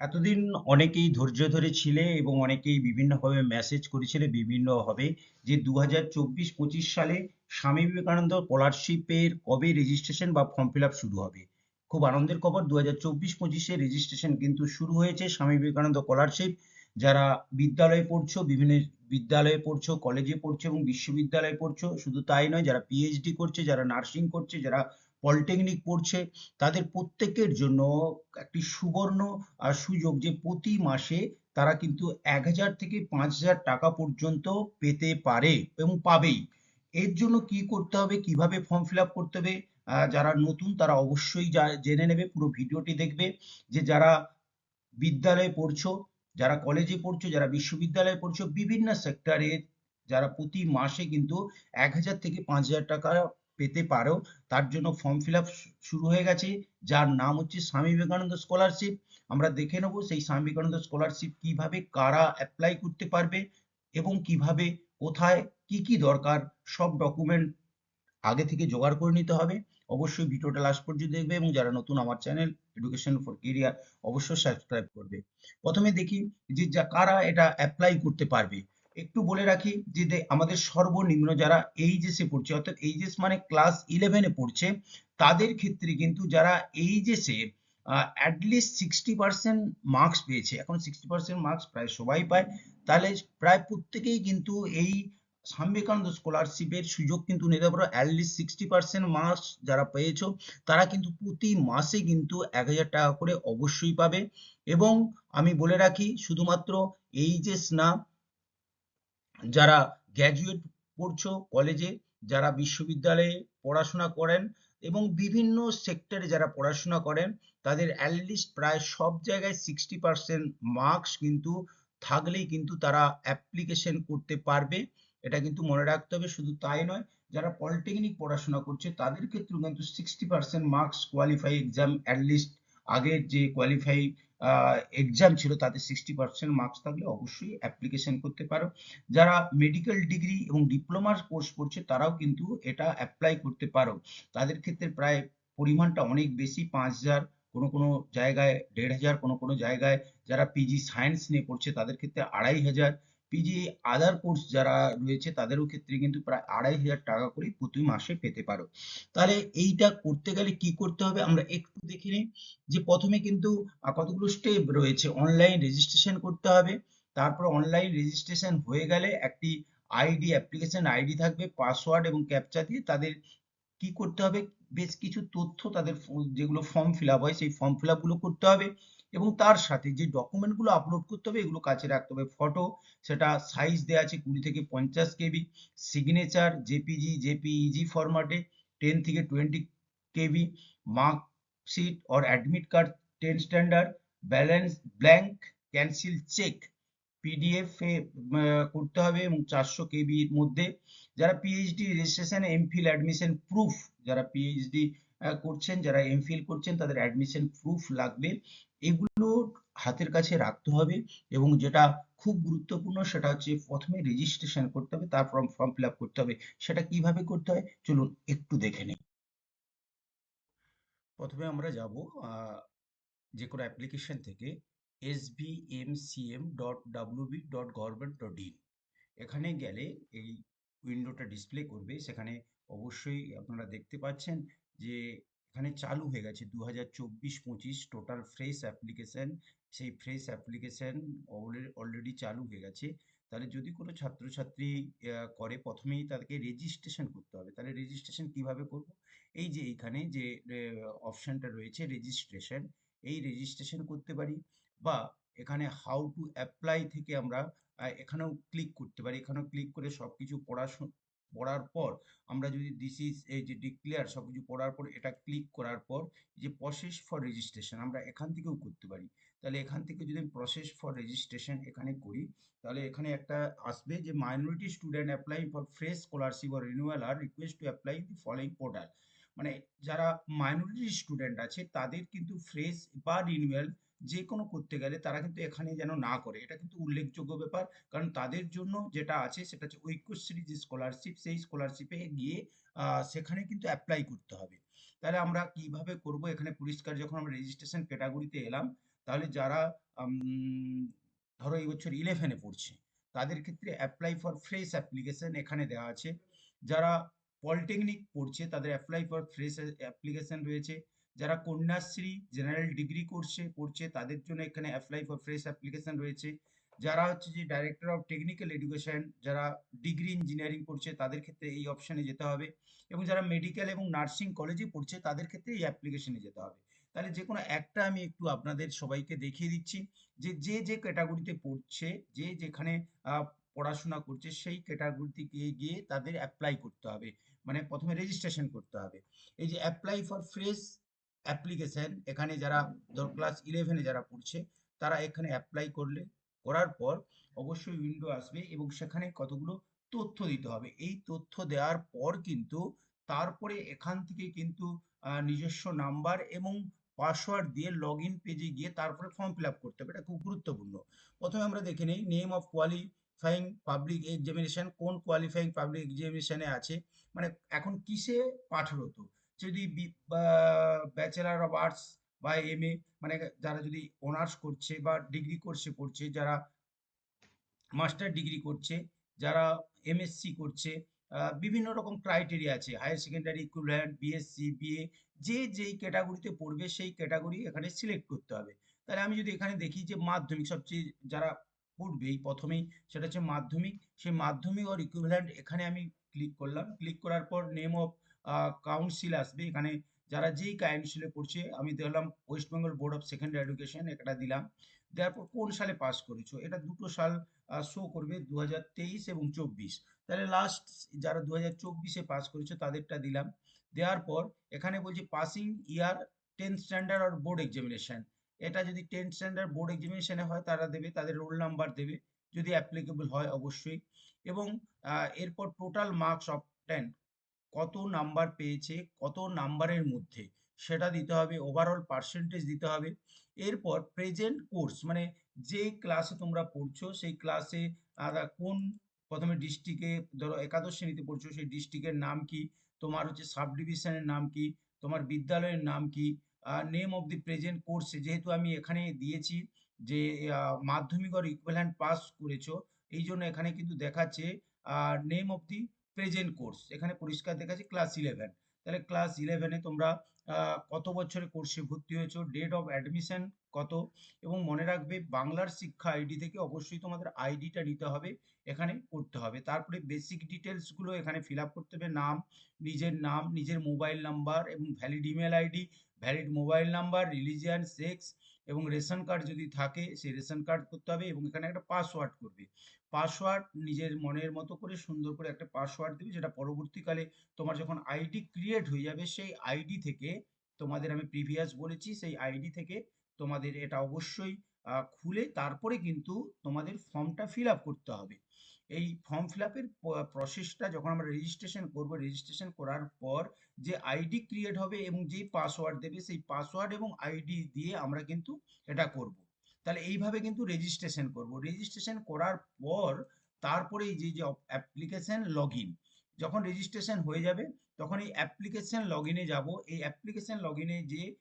এতদিন অনেকেই ধৈর্য ধরে ছিলে এবং অনেকেই বিভিন্নভাবে মেসেজ করেছিলে বিভিন্নভাবে যে দু হাজার চব্বিশ, পঁচিশ সালে স্বামী বিবেকানন্দ স্কলারশিপের কবে রেজিস্ট্রেশন বা ফর্ম ফিল আপ শুরু হবে? খুব আনন্দের খবর দু হাজার চব্বিশ, পঁচিশে রেজিস্ট্রেশন কিন্তু শুরু হয়েছে স্বামী বিবেকানন্দ স্কলারশিপ যারা বিদ্যালয়ে পড়ছো, বিভিন্ন বিদ্যালয়ে পড়ছো কলেজে পড়ছো এবং বিশ্ববিদ্যালয়ে পড়ছো, শুধু তাই নয়, যারা পিএইচডি করছে, যারা নার্সিং করছে, যারা পলিটেকনিক পড়ছে, তাদের প্রত্যেকের জন্য একটি সুবর্ণ সুযোগ যে প্রতি মাসে তারা কিন্তু এক হাজার থেকে পাঁচ হাজার টাকা পর্যন্ত পেতে পারে এবং পাবেই। এর জন্য কি করতে হবে? কীভাবে ফর্ম ফিল আপ করতে হবে? যারা নতুন তারা অবশ্যই জেনে নেবে, পুরো ভিডিওটি দেখবে। যে যারা বিদ্যালয়ে পড়ছো, যারা কলেজে পড়ছো, যারা বিশ্ববিদ্যালয়ে পড়ছো, বিভিন্ন সেক্টরে যারা প্রতি মাসে কিন্তু এক হাজার থেকে পাঁচ হাজার টাকা পেতে পারো। তার জন্য ফর্ম ফিল শুরু হয়ে গেছে। যার নাম হচ্ছে স্বামী বিবেকানন্দ স্কলারশিপ আমরা দেখে নেব সেই স্বামী বিবেকানন্দ স্কলারশিপ কীভাবে, কারা অ্যাপ্লাই করতে পারবে এবং কীভাবে, কোথায়, কি কি দরকার, সব ডকুমেন্ট আগে থেকে জোগাড় করে নিতে হবে। অবশ্যই ভিডিওটা লাস্ট পর্যন্ত দেখবে এবং যারা নতুন আমার চ্যানেল এডুকেশন ফর কেরিয়ার অবশ্যই সাবস্ক্রাইব করবে। প্রথমে দেখি যে, যা, কারা এটা অ্যাপ্লাই করতে পারবে। একটু বলে রাখি যে আমাদের সর্বনিম্ন যারা এইচএসে পড়ছে, অর্থাৎ এইচএস মানে ক্লাস ইলেভেনে পড়ছে, তাদের ক্ষেত্রে কিন্তু যারা এইচএসে at least sixty percent marks পেয়েছে, এখন সিক্সটি পার্সেন্ট মার্কস প্রায় সবাই পায়, তাহলে প্রায় প্রত্যেকেই কিন্তু এই স্বামী স্কলারশিপের সুযোগ কিন্তু নিতে পারো অ্যাটলিস্ট সিক্সটি পার্সেন্ট মার্কস যারা পেয়েছ, তারা কিন্তু প্রতি মাসে কিন্তু এক হাজার টাকা করে অবশ্যই পাবে, এবং আমি বলে রাখি শুধুমাত্র এইচএস না যারা গ্র্যাজুয়েট পড়ছো কলেজে যারা বিশ্ববিদ্যালয়ে পড়াশোনা করেন এবং বিভিন্ন সেক্টরে যারা পড়াশোনা করেন, তাদের অ্যাটলিস্ট প্রায় সব জায়গায় সিক্সটি পার্সেন্ট মার্কস কিন্তু থাকলেই কিন্তু তারা অ্যাপ্লিকেশন করতে পারবে। এটা কিন্তু মনে রাখতে হবে, শুধু তাই নয়, যারা পলিটেকনিক পড়াশোনা করছে, তাদের ক্ষেত্রেও কিন্তু sixty percent marks qualify exam at least আগের যে কোয়ালিফাই এক্সাম ছিল তাতে সিক্সটি পার্সেন্ট মার্কস থাকলে অবশ্যই অ্যাপ্লিকেশন করতে পারো। যারা মেডিকেল ডিগ্রি এবং ডিপ্লোমার কোর্স করছে, তারাও কিন্তু এটা অ্যাপ্লাই করতে পারো। তাদের ক্ষেত্রে প্রায় পরিমাণটা অনেক বেশি, পাঁচ হাজার কোনো কোনো জায়গায়, দেড় হাজার কোনো কোনো জায়গায় যারা পিজি সায়েন্স নিয়ে পড়ছে, তাদের ক্ষেত্রে আড়াই হাজার পিজি আদার কোর্স যারা রয়েছে তাদেরও ক্ষেত্রে কিন্তু প্রায় আড়াই হাজার টাকা করে প্রতি মাসে পেতে পারো। তাহলে এইটা করতে গেলে কি করতে হবে আমরা একটু দেখে নিই যে প্রথমে কিন্তু কতগুলো স্টেপ রয়েছে। অনলাইন রেজিস্ট্রেশন করতে হবে, তারপর অনলাইন রেজিস্ট্রেশন হয়ে গেলে একটি আইডি অ্যাপ্লিকেশন আইডি থাকবে পাসওয়ার্ড এবং ক্যাপচা দিয়ে তাদের কি করতে হবে? বেশ কিছু তথ্য তাদের যেগুলো ফর্ম ফিল আপ হয়, সেই ফর্ম ফিলগুলো করতে হবে। এবং তার সাথে যে ডকুমেন্টগুলো আপলোড করতে হবে, এগুলো কাছে রাখতে হবে। ফটো সেটা সাইজ দেওয়া আছে কুড়ি থেকে পঞ্চাশ কেবি। সিগনেচার জেপিজি জেপিইজি ফরম্যাটে টেন থেকে twenty KB. Marksheet or admit card ten standard balance blank cancel cheque PDF করতে হবে এবং চারশো কেবির মধ্যে। যারা PhD registration MPhil admission proof যারা পিএইচডি করছেন, যারা এমফিল করছেন, তাদের অ্যাডমিশন প্রুফ লাগবে। এগুলো হাতের কাছে রাখতে হবে এবং যেটা খুব গুরুত্বপূর্ণ সেটা হচ্ছে প্রথমে রেজিস্ট্রেশন করতে হবে তারপর ফর্ম ফিল করতে হবে। সেটা কীভাবে করতে হয়? চলুন একটু দেখে নিই। প্রথমে আমরা যাব যে কোনো অ্যাপ্লিকেশন থেকে SBMCM dot WB dot government dot in এখানে গেলে এই উইন্ডোটা ডিসপ্লে করবে। সেখানে অবশ্যই আপনারা দেখতে পাচ্ছেন যে এখানে চালু হয়ে গেছে দু হাজার চব্বিশ পঁচিশ টোটাল ফ্রেশ অ্যাপ্লিকেশন সেই ফ্রেশ অ্যাপ্লিকেশন অলরেডি চালু হয়ে গেছে। তাহলে যদি কোনো ছাত্রছাত্রী করে প্রথমেই তাদেরকে রেজিস্ট্রেশন করতে হবে। তাহলে রেজিস্ট্রেশন কীভাবে করব? এই যে এইখানে যে অপশনটা রয়েছে রেজিস্ট্রেশন এই রেজিস্ট্রেশন করতে পারি বা এখানে হাউ টু অ্যাপ্লাই থেকে আমরা এখানেও ক্লিক করতে পারি। এখানেও ক্লিক করে সবকিছু পড়াশোনা পড়ার পর আমরা যদি দিস ইজ এই যে ডিক্লেয়ার সবকিছু পড়ার পর এটা ক্লিক করার পর যে প্রসেস ফর রেজিস্ট্রেশন আমরা এখান থেকেও করতে পারি। তাহলে এখান থেকে যদি আমি প্রসেস ফর রেজিস্ট্রেশন এখানে করি, তাহলে এখানে একটা আসবে যে minority student apply for fresh scholarship or renewal R request to apply the following portal মানে যারা মাইনরিটি স্টুডেন্ট আছে, তাদের কিন্তু ফ্রেশ বা রিনিউয়াল যে কোনো করতে গেলে তারা কিন্তু এখানে যেন না করে। এটা কিন্তু উল্লেখযোগ্য ব্যাপার। কারণ তাদের জন্য যেটা আছে সেটা হচ্ছে ঐক্যশ্রী যে স্কলারশিপ সেই স্কলারশিপে গিয়ে সেখানে কিন্তু অ্যাপ্লাই করতে হবে। তাহলে আমরা কীভাবে করব? এখানে পরিষ্কার যখন আমরা রেজিস্ট্রেশন ক্যাটাগরিতে এলাম, তাহলে যারা ধরো এই বছর ইলেভেনে পড়ছে, তাদের ক্ষেত্রে অ্যাপ্লাই ফর ফ্রেশ অ্যাপ্লিকেশন এখানে দেওয়া আছে। যারা পলিটেকনিক পড়ছে, তাদের অ্যাপ্লাই ফর ফ্রেশ অ্যাপ্লিকেশন রয়েছে। যারা কন্যাশ্রী জেনারেল ডিগ্রি করছে পড়ছে তাদের জন্য এখানে অ্যাপ্লাই ফর ফ্রেশ অ্যাপ্লিকেশন রয়েছে। যারা হচ্ছে যে ডাইরেক্টর অফ টেকনিক্যাল এডুকেশন যারা ডিগ্রি ইঞ্জিনিয়ারিং করছে, তাদের ক্ষেত্রে এই অপশনে যেতে হবে। এবং যারা মেডিকেল এবং নার্সিং কলেজে পড়ছে, তাদের ক্ষেত্রে এই অ্যাপ্লিকেশনে যেতে হবে। তাহলে যে কোনো একটা আমি একটু আপনাদের সবাইকে দেখিয়ে দিচ্ছি যে যে যে ক্যাটাগরিতে পড়ছে, যে যেখানে পড়াশোনা করছে, সেই ক্যাটাগরিতে গিয়ে গিয়ে তাদের অ্যাপ্লাই করতে হবে। মানে প্রথমে রেজিস্ট্রেশন করতে হবে। এই যে অ্যাপ্লাই ফর ফ্রেশ অ্যাপ্লিকেশন এখানে যারা ধর ক্লাস ইলেভেনে যারা পড়ছে, তারা এখানে অ্যাপ্লাই করলে, করার পর অবশ্যই উইন্ডো আসবে এবং সেখানে কতগুলো তথ্য দিতে হবে। এই তথ্য দেওয়ার পর কিন্তু তারপরে এখান থেকে কিন্তু নিজস্ব নাম্বার এবং পাসওয়ার্ড দিয়ে লগ ইন পেজে গিয়ে তারপরে ফর্ম ফিল আপ করতে হবে। এটা খুব গুরুত্বপূর্ণ। প্রথমে আমরা দেখে নিই name of qualifying public examination কোন কোয়ালিফাইং পাবলিক এক্সামিনেশনে আছে মানে এখন কিসে পাঠরত? যদি ব্যাচেলার অফ আর্টস বা এম এ মানে যারা যদি অনার্স করছে বা ডিগ্রি কোর্সে পড়ছে, যারা মাস্টার ডিগ্রি করছে, যারা এমএসসি করছে বিভিন্ন রকম ক্রাইটেরিয়া আছে। Higher secondary equivalent BSc BA যে যেই ক্যাটাগরিতে পড়বে, সেই ক্যাটাগরি এখানে সিলেক্ট করতে হবে। তাহলে আমি যদি এখানে দেখি যে মাধ্যমিক, সবচেয়ে যারা পড়বেই প্রথমেই সেটা হচ্ছে মাধ্যমিক। সেই মাধ্যমিক ওর ইকুইভ্যালেন্ট এখানে আমি ক্লিক করলাম। ক্লিক করার পর নেম অফ কাউন্সিল আসবে এখানে যারা যেই কাউন্সিলে পড়ছে, আমি দিলাম West Bengal Board of Secondary Education এটা দিলাম। দেওয়ার পর কোন সালে পাস করেছ? এটা দুটো সাল শো করবে দু হাজার তেইশ এবং চব্বিশ। তাহলে লাস্ট যারা দু হাজার চব্বিশে পাস করেছ, তাদেরটা দিলাম। দেওয়ার পর এখানে বলছি পাসিং ইয়ার টেন্থ স্ট্যান্ডার্ড আর বোর্ড এক্সামিনেশন এটা যদি টেন্থ স্ট্যান্ডার্ড বোর্ড এক্সামিনেশনে হয়, তারা দেবে, তাদের রোল নাম্বার দেবে। যদি অ্যাপ্লিকেবল হয়, অবশ্যই। এবং এরপর টোটাল মার্কস অফ টেন কত নাম্বার পেয়েছে, কত নাম্বারের মধ্যে সেটা দিতে হবে ওভারঅল পার্সেন্টেজ দিতে হবে। এরপর প্রেজেন্ট কোর্স মানে যে ক্লাসে তোমরা পড়ছো, সেই ক্লাসে কোন প্রথমে ডিস্ট্রিক্টে ধরো একাদশ শ্রেণীতে পড়ছো, সেই ডিস্ট্রিক্টের নাম কি? তোমার হচ্ছে সাব ডিভিশনের নাম কি? তোমার বিদ্যালয়ের নাম কি? নেম অফ দি প্রেজেন্ট কোর্সে যেহেতু আমি এখানে দিয়েছি যে মাধ্যমিক আর ইকুইভ্যালেন্ট পাস করেছ, এই জন্য এখানে কিন্তু দেখাচ্ছে name of the present course এখানে পরিষ্কার দেখাচ্ছে ক্লাস ইলেভেন তাহলে ক্লাস ইলেভেনে তোমরা কত বছরের কোর্সে ভর্তি হয়েছো ডেট অফ অ্যাডমিশন কত, এবং মনে রাখবে বাংলার শিক্ষা আইডি থেকে অবশ্যই তোমাদের আইডিটা নিতে হবে, এখানে করতে হবে। তারপরে বেসিক ডিটেলসগুলো এখানে ফিল করতে হবে, নাম, নিজের নাম, নিজের মোবাইল নাম্বার এবং valid email ID valid mobile number religion sex এবং রেশন কার্ড যদি থাকে, সেই রেশন কার্ড করতে হবে এবং এখানে একটা পাসওয়ার্ড করবে। পাসওয়ার্ড নিজের মনের মতো করে সুন্দর করে একটা পাসওয়ার্ড দিবে, যেটা পরবর্তীকালে তোমার যখন আইডি ক্রিয়েট হয়ে যাবে, সেই আইডি থেকে তোমাদের আমি প্রিভিয়াস বলেছি, সেই আইডি থেকে তোমাদের এটা অবশ্যই খুলে তারপরে কিন্তু তোমাদের ফর্মটা ফিল আপ করতে হবে। এই ফর্ম ফিল আপের প্রসেসটা যখন আমরা রেজিস্ট্রেশন করব রেজিস্ট্রেশন করার পর যে আইডি ক্রিয়েট হবে এবং যে পাসওয়ার্ড দেবে, সেই পাসওয়ার্ড এবং আইডি দিয়ে আমরা কিন্তু এটা করব। তাহলে এইভাবে কিন্তু রেজিস্ট্রেশন করব। রেজিস্ট্রেশন করার পর তারপরে যে যে অ্যাপ্লিকেশন লগ যখন রেজিস্ট্রেশন হয়ে যাবে, তখন এই অ্যাপ্লিকেশন লগ ইনে যাব। এই অ্যাপ্লিকেশন লগ ইনে যে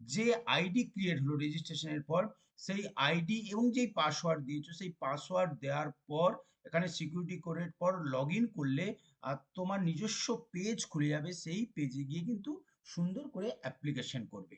যে আইডি ক্রিয়েট হলো রেজিস্ট্রেশনের পর, সেই আইডি এবং যেই পাসওয়ার্ড দিয়েছ, সেই পাসওয়ার্ড দেওয়ার পর, এখানে সিকিউরিটি কোডের পর লগ করলে, আর তোমার নিজস্ব পেজ খুলে যাবে, সেই পেজে গিয়ে কিন্তু সুন্দর করে অ্যাপ্লিকেশন করবে।